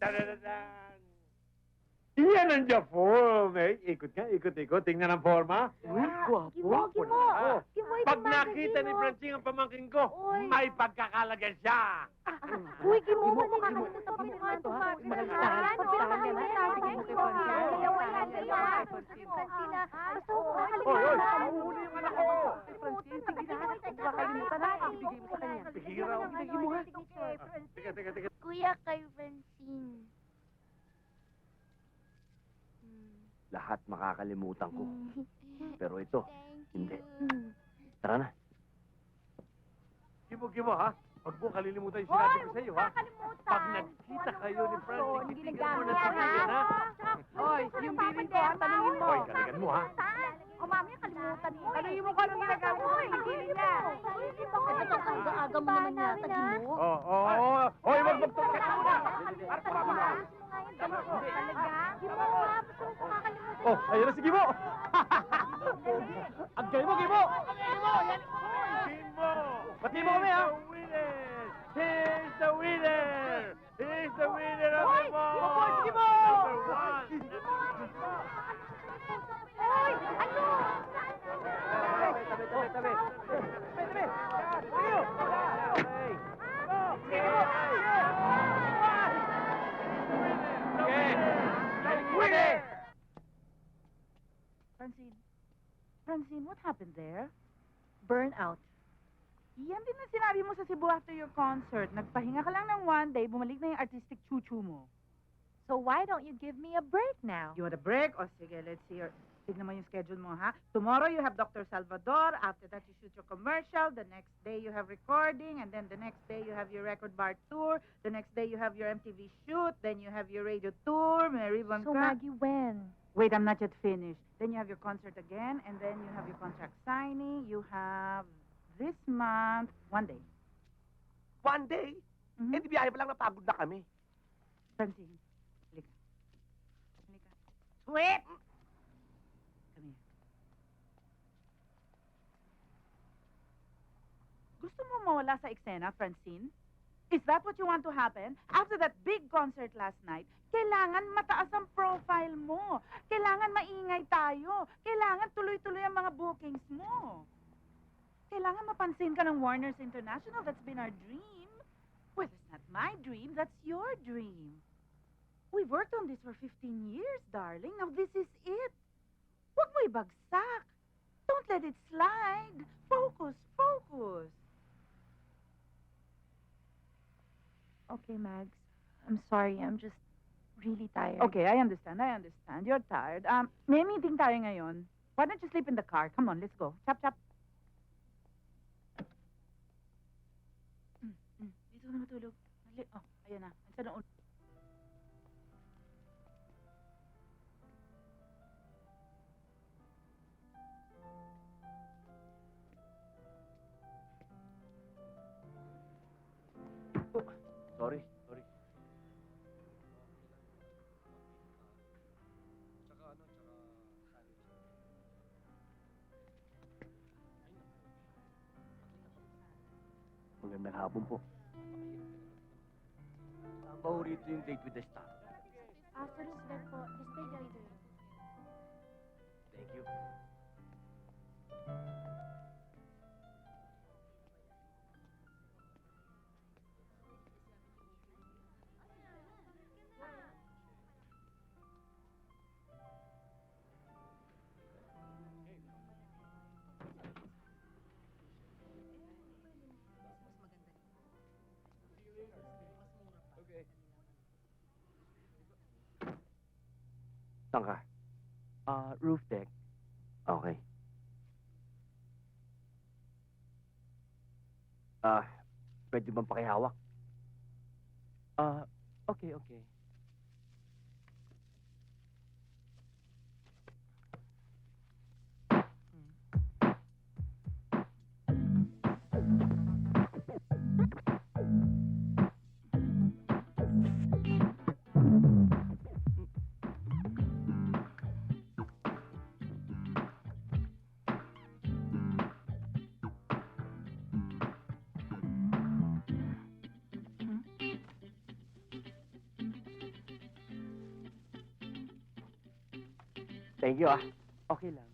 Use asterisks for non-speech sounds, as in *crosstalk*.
Tadadadan! Yan ang Japon, eh. Ikot nga, ikot-ikot. Tingnan ang forma. Uy, gimo. Ah. Gimo, Pag nakita ni Francine ang pamangkin ko, may pagkakalagyan siya. Uy, gimo, Gimo, mo gimo, makakalimutan pa gimo, mo ito, ha? ito. Malagtahan, pagtahan mo kay Francine. Kanya. Francine. Lahat makakalimutan ko. Hmm. *laughs* Pero ito, Thank hindi. you. Tara na. Kimo, kimo, ha? Huwag mo kalilimutan yung sinabi ko sa iyo, ha? Pag nagkita kayo ni Francine, titigan mo na sa yan, ha? Oy, yung bilin ko, ha? Tanungin mo. Hoy, kaligan mo, ha? Mami, kalimutan mo. Tanungin mo kung anong ginagawa mo. Yung bilin niya. Ito, ang aga mo naman yata, Gimo. Oo, oo, oo. Hoy, wag magtulog ka muna. Para tumama na. Talaga? Gimo, ha? Basta mo kakalimutan. Oh, ayun na si Gimo. Ang galing mo, Gimo. Gimo. Pati mo kami, ha? He's the winner! He's the winner of the ball! Gimo po, si Gimo! Number one! Hoy, ano? Tabi, tabi, tabi. Tabi, tabi. Okay. Okay. Winner! Francine. Francine, what happened there? Burnout. Yan din ang sinabi mo sa Cebu after your concert. Nagpahinga ka lang ng one day, bumalik na yung artistic chuchu mo. So why don't you give me a break now? You want a break? O sige, let's see your... Tignan mo yung schedule mo, ha? Tomorrow you have Dr. Salvador. After that, you shoot your commercial. The next day, you have recording. And then the next day, you have your record bar tour. The next day, you have your MTV shoot. Then you have your radio tour. Mary Von So Maggie, when? Wait, I'm not yet finished. Then you have your concert again. And then you have your contract signing. You have this month, one day. One day, Mhm. eh di biyahe pa lang napagod na kami. Francine, halika. Halika. Sweet! Come here. Gusto mo mawala sa eksena, Francine? Is that what you want to happen? After that big concert last night, kailangan mataas ang profile mo. Kailangan maingay tayo. Kailangan tuloy-tuloy ang mga bookings mo. Kailangan mapansin ka ng Warner's International. That's been our dream. Well, it's not my dream. That's your dream. We've worked on this for 15 years, darling. Now this is it. Huwag mo ibagsak. Don't let it slide. Focus, focus. Okay, Mags. I'm sorry. I'm just really tired. Okay, I understand. I understand. You're tired. Um, may meeting tayo ngayon. Why don't you sleep in the car? Come on, let's go. Chop, chop. Mm, mm. Dito na matulog. Dali. Oh, ayan na. Ang sa Magandang hapon po. Ba ho rito yung date with the star? After this bed po, just stay Saan ka? Ah, roof deck. Okay. Ah, pwede bang pakihawak? Ah, okay, okay. Thank you, ah. Okay lang.